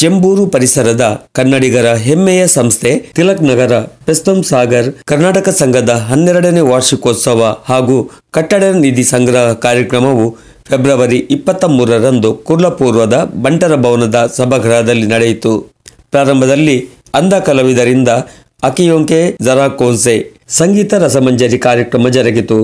ಚೆಂಬೂರು ಪರಿಸರದ ಕನ್ನಡಿಗರ ಹೆಮ್ಮೆಯ ಸಂಸ್ಥೆ ತಿಲಕ್ ನಗರ, ಪೆಸ್ತಂ ಸಾಗರ್, ಕರ್ನಾಟಕ ಸಂಘದ ಹನ್ನೆರಡನೇ ವಾರ್ಷಿಕೋತ್ಸವ ಹಾಗೂ ಕಟ್ಟಡ ನಿಧಿ ಸಂಗ್ರಹ ಕಾರ್ಯಕ್ರಮವು ಫೆಬ್ರವರಿ ಇಪ್ಪತ್ತ ಮೂರರಂದು ಕುರ್ಲಪೂರ್ವದ ಬಂಟರ ಭವನದ ಸಭಾಗೃಹದಲ್ಲಿ ನಡೆಯಿತು. ಪ್ರಾರಂಭದಲ್ಲಿ ಅಂಧ ಕಲಾವಿದರಿಂದ ಅಕಿಯೊಂಕೆ ಜರಾಕೋನ್ಸೆ ಸಂಗೀತ ರಸಮಂಜರಿ ಕಾರ್ಯಕ್ರಮ ಜರುಗಿತು.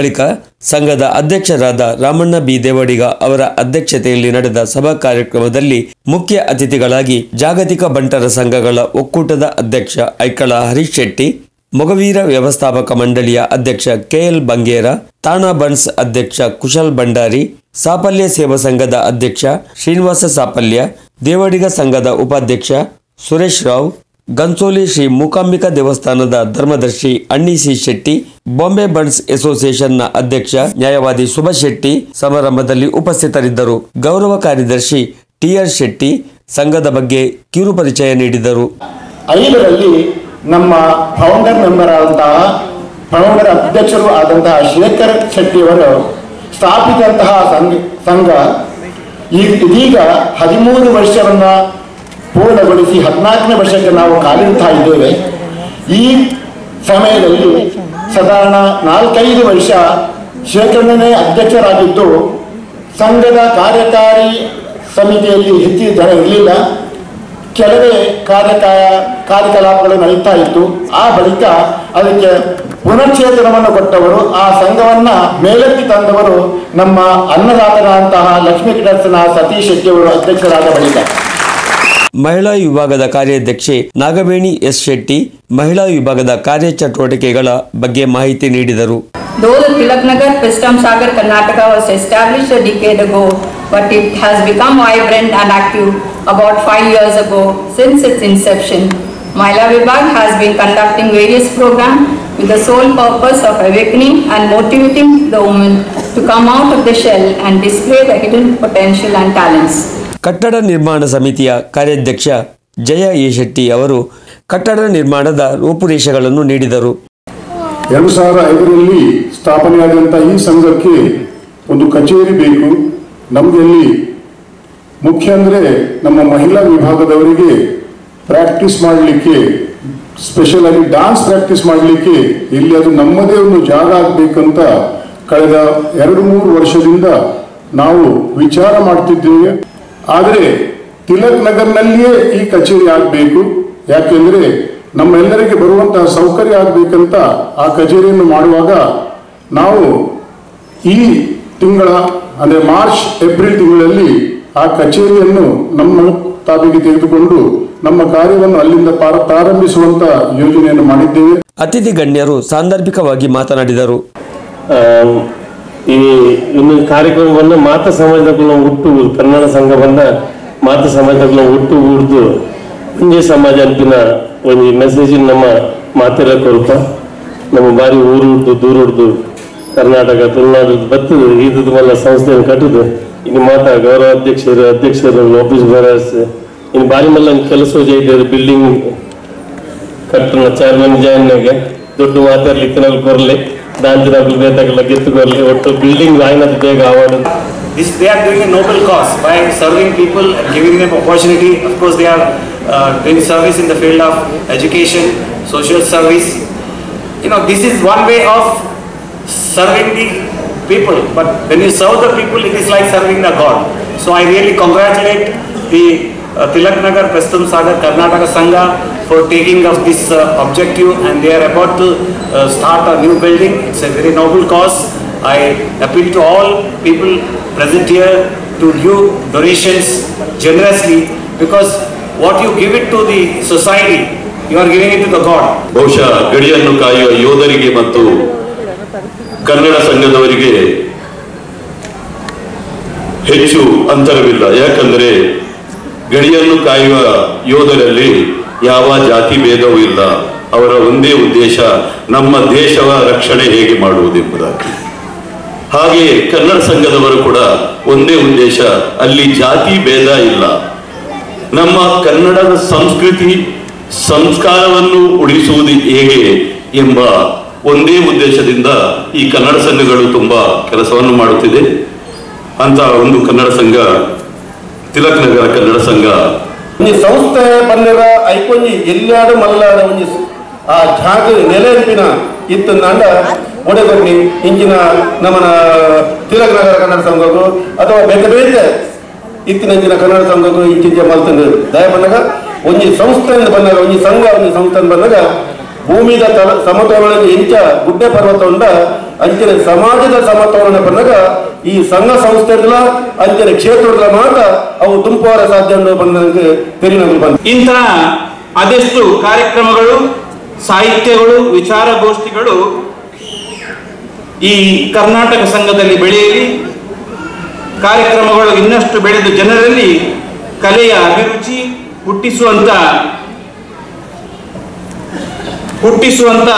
ಬಳಿಕ ಸಂಘದ ಅಧ್ಯಕ್ಷರಾದ ರಾಮಣ್ಣ ಬಿ. ದೇವಡಿಗ ಅವರ ಅಧ್ಯಕ್ಷತೆಯಲ್ಲಿ ನಡೆದ ಸಭಾ ಕಾರ್ಯಕ್ರಮದಲ್ಲಿ ಮುಖ್ಯ ಅತಿಥಿಗಳಾಗಿ ಜಾಗತಿಕ ಬಂಟರ ಸಂಘಗಳ ಒಕ್ಕೂಟದ ಅಧ್ಯಕ್ಷ ಐಕಳ ಹರೀಶ್ ಶೆಟ್ಟಿ ಮೊಗವೀರ ವ್ಯವಸ್ಥಾಪಕ ಮಂಡಳಿಯ ಅಧ್ಯಕ್ಷ ಕೆಎಲ್ ಬಂಗೇರ, ತಾಣಾ ಬನ್ಸ್ ಅಧ್ಯಕ್ಷ ಕುಶಲ್ ಭಂಡಾರಿ ಸಾಫಲ್ಯ ಸೇವಾ ಸಂಘದ ಅಧ್ಯಕ್ಷ ಶ್ರೀನಿವಾಸ ಸಾಫಲ್ಯ ದೇವಡಿಗ ಸಂಘದ ಉಪಾಧ್ಯಕ್ಷ ಸುರೇಶ್ ರಾವ್ ಗನ್ಸೋಲಿ ಶ್ರೀ ಮೂಕಾಂಬಿಕಾ ದೇವಸ್ಥಾನದ ಧರ್ಮದರ್ಶಿ ಅಣ್ಣಿ ಸಿ ಶೆಟ್ಟಿ, ಬಾಂಬೆ ಬಂಡ್ಸ್ ಅಸೋಸಿಯೇಷನ್ನ ಅಧ್ಯಕ್ಷ ನ್ಯಾಯವಾದಿ ಸುಭಾಷ್ ಶೆಟ್ಟಿ ಸಮಾರಂಭದಲ್ಲಿ ಉಪಸ್ಥಿತರಿದ್ದರು. ಗೌರವ ಕಾರ್ಯದರ್ಶಿ ಟಿಆರ್ ಶೆಟ್ಟಿ ಸಂಘದ ಬಗ್ಗೆ ಕಿರು ಪರಿಚಯ ನೀಡಿದರು. ಐದರಲ್ಲಿ ನಮ್ಮ ಫೌಂಡರ್ ಮೆಂಬರ್ ಆದಂತಹ ಫೌಂಡರ್ ಅಧ್ಯಕ್ಷರು ಆದಂತಹ ಶೇಖರ್ ಶೆಟ್ಟಿಯವರು ಸ್ಥಾಪಿಸಿದಂತಹ ಸಂಘ ಇದೀಗ ಹದಿಮೂರು ವರ್ಷವನ್ನ ಪೂರ್ಣಗೊಳಿಸಿ ಹದಿನಾಲ್ಕನೇ ವರ್ಷಕ್ಕೆ ನಾವು ಕಾಲಿಡ್ತಾ ಇದ್ದೇವೆ. ಈ ಸಮಯದಲ್ಲಿ ಸಾಧಾರಣ ನಾಲ್ಕೈದು ವರ್ಷ ಶೇಖರಣೆ ಅಧ್ಯಕ್ಷರಾಗಿದ್ದು, ಸಂಘದ ಕಾರ್ಯಕಾರಿ ಸಮಿತಿಯಲ್ಲಿ ಹೆಚ್ಚಿನ ಜನ ಇರಲಿಲ್ಲ. ಕೆಲವೇ ಕಾರ್ಯಕಾಯ, ಕಾರ್ಯಕಲಾಪಗಳು ನಡೀತಾ ಇತ್ತು. ಆ ಬಳಿಕ ಅದಕ್ಕೆ ಪುನಶ್ಚೇತನವನ್ನು ಕೊಟ್ಟವರು. ಆ ಸಂಘವನ್ನ ಮೇಲೆತ್ತಿ ತಂದವರು ನಮ್ಮ ಅನ್ನದಾತನಾದಂತಹ ಲಕ್ಷ್ಮೀ ಕಿಡರ್ಸನ ಸತೀಶ್ ಶೆಟ್ಟಿಯವರು ಅಧ್ಯಕ್ಷರಾದ ಬಳಿಕ ಮಹಿಳಾ ವಿಭಾಗದ ಕಾರ್ಯಾಧ್ಯಕ್ಷೆ ನಾಗವೇಣಿ ಎಸ್ ಶೆಟ್ಟಿ ಮಹಿಳಾ ವಿಭಾಗದ ಕಾರ್ಯಚಟುವಟಿಕೆಗಳ ಬಗ್ಗೆ ಮಾಹಿತಿ ನೀಡಿದರು Though the Tilak Karnataka established has become vibrant and active about five years ago since its inception. Mahila Vibhag has been conducting various programs with the sole purpose of awakening and motivating the women to come out of the shell and display their hidden potential and talents. ಕಟ್ಟಡ ನಿರ್ಮಾಣ ಸಮಿತಿಯ ಕಾರ್ಯಾಧ್ಯಕ್ಷ ಜಯ A ಅವರು ಕಟ್ಟಡ ನಿರ್ಮಾಣದ ರೂಪುರೇಷೆಗಳನ್ನು ನೀಡಿದರು. ಎರಡು ಸಾವಿರ ಐದರಲ್ಲಿ ಸ್ಥಾಪನೆಯಾದಂಥ ಈ ಸಂಘಕ್ಕೆ ಒಂದು ಕಚೇರಿ ಬೇಕು. ನಮ್ಮಲ್ಲಿ ಮುಖ್ಯ ಅಂದರೆ ನಮ್ಮ ಮಹಿಳಾ ವಿಭಾಗದವರಿಗೆ ಪ್ರಾಕ್ಟೀಸ್ ಮಾಡಲಿಕ್ಕೆ ಸ್ಪೆಷಲ್ ಆಗಿ ಡಾನ್ಸ್ ಪ್ರಾಕ್ಟೀಸ್ ಮಾಡಲಿಕ್ಕೆ ಇಲ್ಲಿ ಅದು ನಮ್ಮದೇ ಒಂದು ಜಾಗ ಆಗಬೇಕಂತ ಕಳೆದ ಎರಡು ಮೂರು ವರ್ಷದಿಂದ ನಾವು ವಿಚಾರ ಮಾಡ್ತಿದ್ದೇವೆ. ಆದರೆ ತಿಲಕ್ ನಗರ್ನಲ್ಲಿಯೇ ಈ ಕಚೇರಿ ಆಗಬೇಕು. ಯಾಕೆಂದರೆ ನಮ್ಮೆಲ್ಲರಿಗೆ ಬರುವಂತಹ ಸೌಕರ್ಯ ಆಗಬೇಕಂತ ಆ ಕಚೇರಿಯನ್ನು ಮಾಡುವಾಗ ನಾವು ಈ ತಿಂಗಳ ಅಂದರೆ ಮಾರ್ಚ್ ಏಪ್ರಿಲ್ ತಿಂಗಳಲ್ಲಿ ಆ ಕಚೇರಿಯನ್ನು ನಮ್ಮ ತಾಬಿಗೆ ತೆಗೆದುಕೊಂಡು ನಮ್ಮ ಕಾರ್ಯವನ್ನು ಅಲ್ಲಿಂದ ಪ್ರಾರಂಭಿಸುವಂತಹ ಪ್ರಾರಂಭಿಸುವಂತ ಯೋಜನೆಯನ್ನು ಮಾಡಿದ್ದೇವೆ. ಅತಿಥಿ ಗಣ್ಯರು ಸಾಂದರ್ಭಿಕವಾಗಿ ಮಾತನಾಡಿದರು. ಈ ಇನ್ನು ಕಾರ್ಯಕ್ರಮವನ್ನು ಮಾತ ಸಮಾಜಗಳ ಹುಟ್ಟು ಕನ್ನಡ ಸಂಘವನ್ನ ಮಾತ ಸಮಾಜಗಳ ಹುಟ್ಟು ಊರ್ದು ಒಂದೇ ಸಮಾಜ ಅಂತಿನ ಒಂದು ಮೆಸೇಜ್ ನಮ್ಮ ಮಾತೆಲ್ಲ ಕೊಲ್ಪ. ನಮ್ಮ ಬಾರಿ ಊರುಡ್ದು ದೂರುಡ್ದು ಕರ್ನಾಟಕ ತುಳುನಾಡು ಬತ್ತು ಇದು ಮಲ್ಲ ಸಂಸ್ಥೆಯನ್ನು ಕಟ್ಟುದು ಇನ್ನು ಮಾತಾ ಗೌರವ ಅಧ್ಯಕ್ಷರು ಅಧ್ಯಕ್ಷರು ಆಫೀಸ್ ಬರಸ್ ಇನ್ನು ಬಾರಿ ಮಲ್ಲ ಕೆಲಸ ಜೈದ್ರು ಬಿಲ್ಡಿಂಗ್ ಕಟ್ಟಣ ಚೇರ್ಮನ್ ಜಾಯ್ನಾಗೆ ದೊಡ್ಡ ಮಾತಾಡ್ಲಿಕ್ಕೆ ನಾವು ಕೊರ್ಲಿ. డాన్సిన అభినేతల This, they are doing a noble cause by serving people and giving them opportunity. Of course, they are uh, doing service in the field of education, social service. You know, this is one way of serving the people. But when you serve the people, it is like serving the God. So I really congratulate the uh, Tilaknagar Preston Sagar Karnataka Sangha for taking up this uh, objective and they are about to uh, start a new building. It's a very noble cause. I appeal to all people present here to give donations generously because what you give it to the society, you are giving it to the God. ಬಹುಶಃ ಗಡಿಯನ್ನು ಕಾಯುವ ಯೋಧರಿಗೆ ಮತ್ತು ಕನ್ನಡ ಸಂಘದವರಿಗೆ ಹೆಚ್ಚು ಅಂತರವಿಲ್ಲ ಯಾಕಂದರೆ ಗಡಿಯನ್ನು ಕಾಯುವ ಯೋಧರಲ್ಲಿ ಯಾವ ಜಾತಿ ಭೇದವೂ ಇಲ್ಲ ಅವರ ಒಂದೇ ಉದ್ದೇಶ, ನಮ್ಮ ದೇಶವ ರಕ್ಷಣೆ ಹೇಗೆ ಮಾಡುವುದೆಂಬುದಾಗಿ ಹಾಗೆಯೇ ಕನ್ನಡ ಸಂಘದವರು ಕೂಡ ಒಂದೇ ಉದ್ದೇಶ, ಅಲ್ಲಿ ಜಾತಿ ಭೇದ ಇಲ್ಲ. ನಮ್ಮ ಕನ್ನಡದ ಸಂಸ್ಕೃತಿ, ಸಂಸ್ಕಾರವನ್ನು ಉಳಿಸುವುದು ಹೇಗೆ ಎಂಬ ಒಂದೇ ಉದ್ದೇಶದಿಂದ ಈ ಕನ್ನಡ ಸಂಘಗಳು ತುಂಬಾ ಕೆಲಸವನ್ನು ಮಾಡುತ್ತಿದೆ. ಅಂತ ಒಂದು ಕನ್ನಡ ಸಂಘ, ತಿಲಕ್ ನಗರ ಕನ್ನಡ ಸಂಘ. ಸಂಸ್ಥೆ ಬಂದಿರೋ ಐಕೊಂಜಿ ಎಲ್ಲಾಡು ಮಲ್ಲಾಡ ಒಂಜಿ ಆ ಜಾಗ ನೆಲೆಂಪಿನ ಇತ್ತು ನಂಡ ಒಡೆದೊಡ್ಡಿ ಇಂಚಿನ ನಮ್ಮನ ತಿಲಕ್ ನಗರ ಕನ್ನಡ ಸಂಘಕ್ಕೂ ಅಥವಾ ಬೇಕ ಬೇರೆ ಇತ್ತಿನಂಚಿನ ಕನ್ನಡ ಸಂಘಕ್ಕೂ ಇಂಚಿಂಚ ಮಲ್ತಂದು. ದಯ ಬಂದಾಗ ಒಂಜಿ ಸಂಸ್ಥೆಯಿಂದ ಬಂದಾಗ, ಒಂಜಿ ಸಂಘ ಒಂದು ಸಂಸ್ಥೆ ಬಂದಾಗ ಭೂಮಿದ ತಲ ಸಮತೋಲನ ಇಂಚ ಗುಡ್ಡೆ ಪರ್ವತ ಉಂಡ ಅಂಚಿನ ಸಮಾಜದ ಸಮತೋಲನ ಬಂದಾಗ ಈ ಸಂಘ ಸಂಸ್ಥೆಗಳ ಅಂಚಿನ ಕ್ಷೇತ್ರಗಳ ಮಾತ್ರ ಅವು ತುಂಬುವರ ಸಾಧ್ಯ ಬಂದ ತೆರಿನ ಬಂದ ಇಂತಹ ಅದೆಷ್ಟು ಕಾರ್ಯಕ್ರಮಗಳು ಸಾಹಿತ್ಯಗಳು, ವಿಚಾರಗೋಷ್ಠಿಗಳು ಈ ಕರ್ನಾಟಕ ಸಂಘದಲ್ಲಿ ಬೆಳೆಯಲಿ, ಕಾರ್ಯಕ್ರಮಗಳು ಇನ್ನಷ್ಟು ಬೆಳೆದು ಜನರಲ್ಲಿ ಕಲೆಯ ಅಭಿರುಚಿ ಹುಟ್ಟಿಸುವಂತ ಹುಟ್ಟಿಸುವಂತ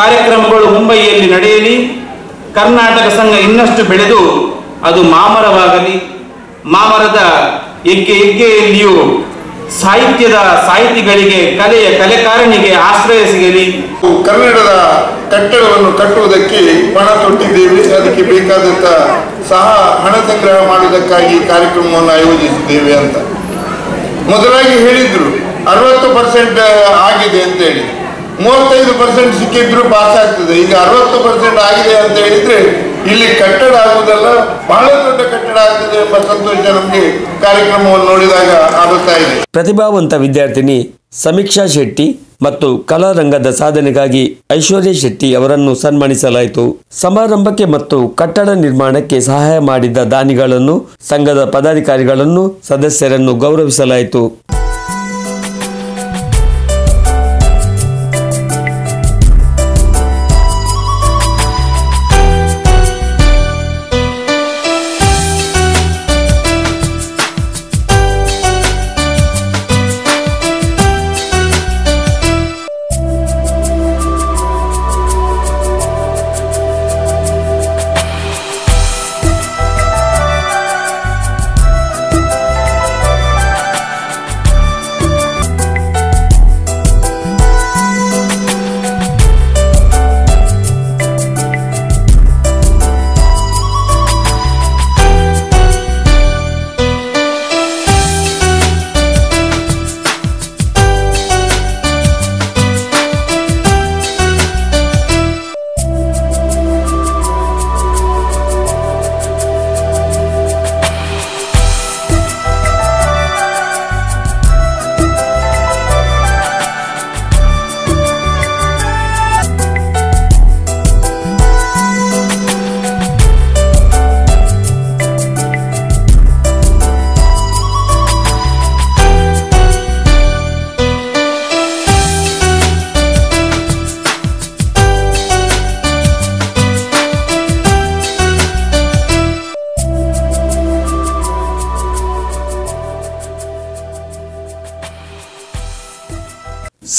ಕಾರ್ಯಕ್ರಮಗಳು ಮುಂಬಯಿಯಲ್ಲಿ ನಡೆಯಲಿ, ಕರ್ನಾಟಕ ಸಂಘ ಇನ್ನಷ್ಟು ಬೆಳೆದು ಅದು ಮಾಮರವಾಗಲಿ. ಮಾಮರದ ಹೆಗ್ಗೆ ಹೆಗ್ಗೆಯಲ್ಲಿಯೂ ಸಾಹಿತ್ಯದ ಸಾಹಿತಿಗಳಿಗೆ ಕಲೆಯ ಕಲೆಕಾರನಿಗೆ ಆಶ್ರಯ ಸಿಗಲಿ ಕನ್ನಡದ ಕಟ್ಟಡವನ್ನು ಕಟ್ಟುವುದಕ್ಕೆ ಪಣ ತೊಟ್ಟಿದ್ದೇವೆ. ಅದಕ್ಕೆ ಬೇಕಾದಂತ ಸಹ ಹಣ ಸಂಗ್ರಹ ಮಾಡುವುದಕ್ಕಾಗಿ ಕಾರ್ಯಕ್ರಮವನ್ನು ಆಯೋಜಿಸಿದ್ದೇವೆ ಅಂತ. ಮೊದಲಾಗಿ ಹೇಳಿದ್ರು, ಅರವತ್ತು ಪರ್ಸೆಂಟ್ ಆಗಿದೆ ಅಂತ ಹೇಳಿ ಮೂವತ್ತೈದು ಪರ್ಸೆಂಟ್ ಸಿಕ್ಕಿದ್ರು ಪಾಸ್ ಆಗ್ತದೆ ಈಗ ಅರವತ್ತು ಪರ್ಸೆಂಟ್ ಆಗಿದೆ ಅಂತ ಹೇಳಿದ್ರೆ ಇಲ್ಲಿ ಕಟ್ಟಡ ಆಗುವುದಲ್ಲ, ಬಹಳ ದೊಡ್ಡ ಕಟ್ಟಡ ಆಗ್ತದೆ ಎಂಬ ಸಂತೋಷ ನಮಗೆ ಕಾರ್ಯಕ್ರಮವನ್ನು ನೋಡಿದಾಗ ಆಗುತ್ತಾ ಇದೆ. ಪ್ರತಿಭಾವಂತ ವಿದ್ಯಾರ್ಥಿನಿ ಸಮೀಕ್ಷಾ ಶೆಟ್ಟಿ ಮತ್ತು ಕಲಾರಂಗದ ಸಾಧನೆಗಾಗಿ ಐಶ್ವರ್ಯ ಶೆಟ್ಟಿ ಅವರನ್ನು ಸನ್ಮಾನಿಸಲಾಯಿತು. ಸಮಾರಂಭಕ್ಕೆ ಮತ್ತು ಕಟ್ಟಡ ನಿರ್ಮಾಣಕ್ಕೆ ಸಹಾಯ ಮಾಡಿದ ದಾನಿಗಳನ್ನು, ಸಂಘದ ಪದಾಧಿಕಾರಿಗಳನ್ನು, ಸದಸ್ಯರನ್ನು ಗೌರವಿಸಲಾಯಿತು.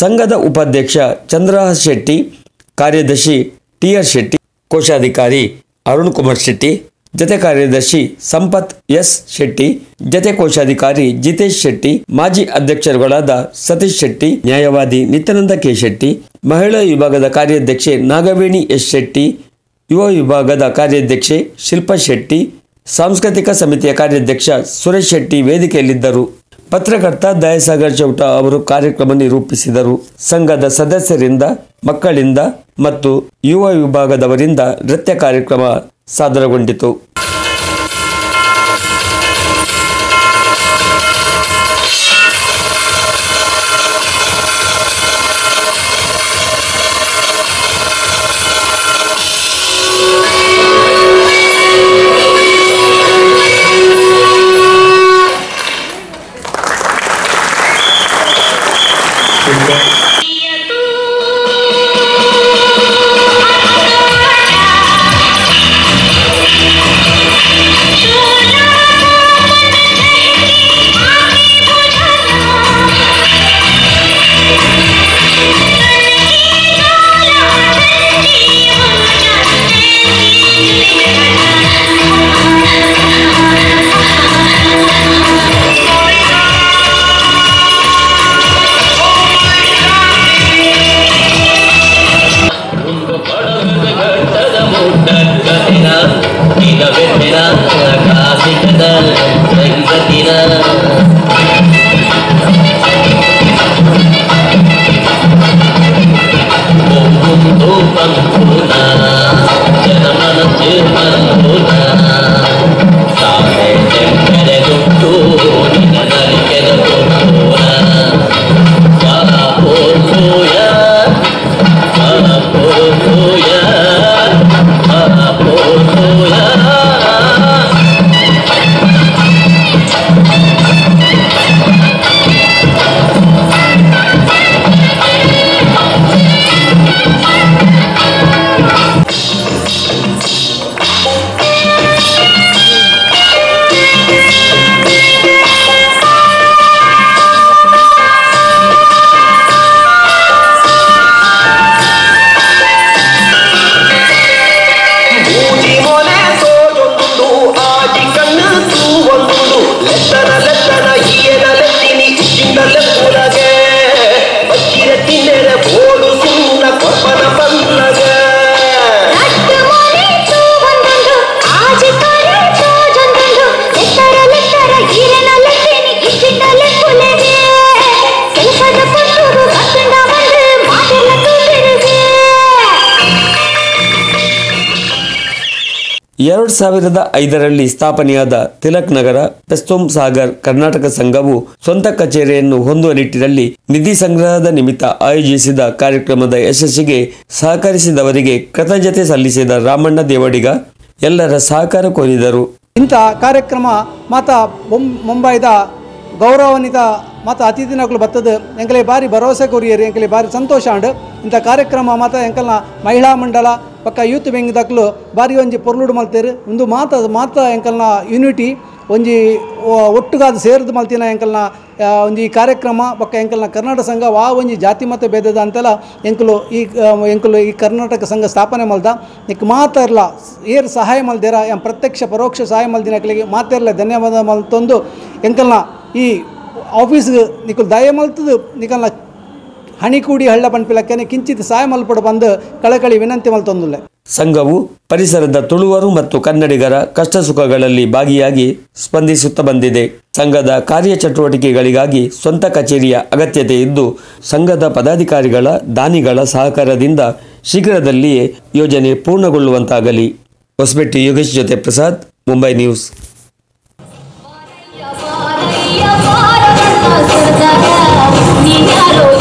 ಸಂಘದ ಉಪಾಧ್ಯಕ್ಷ ಚಂದ್ರಹಾಸ್ ಶೆಟ್ಟಿ, ಕಾರ್ಯದರ್ಶಿ ಟಿ ಆರ್ ಶೆಟ್ಟಿ, ಕೋಶಾಧಿಕಾರಿ ಅರುಣ್ ಕುಮಾರ್ ಶೆಟ್ಟಿ, ಜತೆ ಕಾರ್ಯದರ್ಶಿ ಸಂಪತ್ ಎಸ್. ಶೆಟ್ಟಿ, ಜತೆ ಕೋಶಾಧಿಕಾರಿ ಜಿತೇಶ್ ಶೆಟ್ಟಿ, ಮಾಜಿ ಅಧ್ಯಕ್ಷರುಗಳಾದ ಸತೀಶ್ ಶೆಟ್ಟಿ, ನ್ಯಾಯವಾದಿ ನಿತ್ಯಾನಂದ ಕೆ. ಶೆಟ್ಟಿ, ಮಹಿಳಾ ವಿಭಾಗದ ಕಾರ್ಯಾಧ್ಯಕ್ಷೆ ನಾಗವೇಣಿ ಎಸ್. ಶೆಟ್ಟಿ, ಯುವ ವಿಭಾಗದ ಕಾರ್ಯಾಧ್ಯಕ್ಷೆ ಶಿಲ್ಪಾ ಶೆಟ್ಟಿ, ಸಾಂಸ್ಕೃತಿಕ ಸಮಿತಿಯ ಕಾರ್ಯಾಧ್ಯಕ್ಷ ಸುರೇಶ್ ಶೆಟ್ಟಿ ವೇದಿಕೆಯಲ್ಲಿದ್ದರು. ಪತ್ರಕರ್ತ ದಯಸಾಗರ್ ಚೌಟ ಅವರು ಕಾರ್ಯಕ್ರಮ ನಿರೂಪಿಸಿದರು. ಸಂಘದ ಸದಸ್ಯರಿಂದ, ಮಕ್ಕಳಿಂದ ಮತ್ತು ಯುವ ವಿಭಾಗದವರಿಂದ ನೃತ್ಯ ಕಾರ್ಯಕ್ರಮ ಸಾದರಗೊಂಡಿತು. ಎರಡು ಸಾವಿರದ ಐದರಲ್ಲಿ ಸ್ಥಾಪನೆಯಾದ ತಿಲಕ್ ನಗರ ಪೆಸ್ತೋಮ್ ಸಾಗರ್ ಕರ್ನಾಟಕ ಸಂಘವು ಸ್ವಂತ ಕಚೇರಿಯನ್ನು ಹೊಂದುವ ನಿಟ್ಟಿನಲ್ಲಿ ನಿಧಿ ಸಂಗ್ರಹದ ನಿಮಿತ್ತ ಆಯೋಜಿಸಿದ ಕಾರ್ಯಕ್ರಮದ ಯಶಸ್ಸಿಗೆ ಸಹಕರಿಸಿದವರಿಗೆ ಕೃತಜ್ಞತೆ ಸಲ್ಲಿಸಿದ ರಾಮಣ್ಣ ದೇವಡಿಗ ಎಲ್ಲರ ಸಹಕಾರ ಕೋರಿದರು. ಇಂಥ ಕಾರ್ಯಕ್ರಮ ಮಾತಾ ಮುಂಬೈದ ಗೌರವಾನ್ವಿತ ಮಾತ ಅತಿಥಿನಗಳು ಬತ್ತದ ಎಂಕಲೆ ಬಾರಿ ಭರವಸೆ ಕೊರಿಯರು, ಎಂಕಲೆ ಬಾರಿ ಸಂತೋಷ ಅಂಡ್ ಇಂಥ ಕಾರ್ಯಕ್ರಮ ಮಾತ ಎಂಕಲ್ನ ಮಹಿಳಾ ಮಂಡಲ, ಪಕ್ಕ ಯೂತ್ ಬೆಂಗ್ ದಕ್ಲು ಬಾರಿ ಒಂಜಿ ಪೊರ್ಲುಡು ಮಲ್ತೇರು. ಒಂದು ಮಾತ ಮಾತ ಎಂಕಲ್ನ ಯೂನಿಟಿ ಒಂಜಿ ಒಟ್ಟುಗಾದ ಸೇರಿದು ಮಲ್ತಿನ ಎಂಕಲ್ನ ಒಂದು ಈ ಕಾರ್ಯಕ್ರಮ, ಪಕ್ಕ ಎಂಕಲ್ನ ಕರ್ನಾಟಕ ಸಂಘ, ವಾ ಒಂಜಿ ಜಾತಿ ಮತ ಭೇದದ ಅಂತೆಲ್ಲ ಎಂಕಲು ಈ ಎಂಕಲು ಈ ಕರ್ನಾಟಕ ಸಂಘ ಸ್ಥಾಪನೆ ಮಲ್ದ. ನಿಕ್ ಮಾತಾರ್ಲ ಏರ್ ಸಹಾಯ ಮಲ್ದೇರ ಪ್ರತ್ಯಕ್ಷ ಪರೋಕ್ಷ ಸಹಾಯ ಮಲ್ದಿನಕ್ಲಿಗೆ ಮಾತೇರ್ಲ ಧನ್ಯವಾದ ಮಲ್ತೊಂದು ಎಂಕಲ್ನ ಈ ಆಫೀಸ್ಗೆ ನಿಕಲ್ ದಯ ಮಲ್ತದು, ನಿಕಲ್ನ ಹಣಿಕೂಡಿ ಹಳ್ಳ ಪಂಪಿಲಕ್ಕೆ ಕಿಂಚಿತ್ ಸಹಾಯ ಮಲ್ಪಡು ಬಂದು ಕಳಕಳಿ ವಿನಂತಿ ಮಲ್ತೊಂದುಲ್ಲೆ. ಸಂಘವು ಪರಿಸರದ ತುಳುವರು ಮತ್ತು ಕನ್ನಡಿಗರ ಕಷ್ಟ ಸುಖಗಳಲ್ಲಿ ಭಾಗಿಯಾಗಿ ಸ್ಪಂದಿಸುತ್ತಾ ಬಂದಿದೆ. ಸಂಘದ ಕಾರ್ಯಚಟುವಟಿಕೆಗಳಿಗಾಗಿ ಸ್ವಂತ ಕಚೇರಿಯ ಅಗತ್ಯತೆ ಇದ್ದು, ಸಂಘದ ಪದಾಧಿಕಾರಿಗಳ ದಾನಿಗಳ ಸಹಕಾರದಿಂದ ಶೀಘ್ರದಲ್ಲಿಯೇ ಯೋಜನೆ ಪೂರ್ಣಗೊಳ್ಳುವಂತಾಗಲಿ. ಹೊಸಬೆಟ್ಟಿ ಯೋಗೇಶ್ ಜೊತೆ ಪ್ರಸಾದ್, ಮುಂಬೈ ನ್ಯೂಸ್. minha.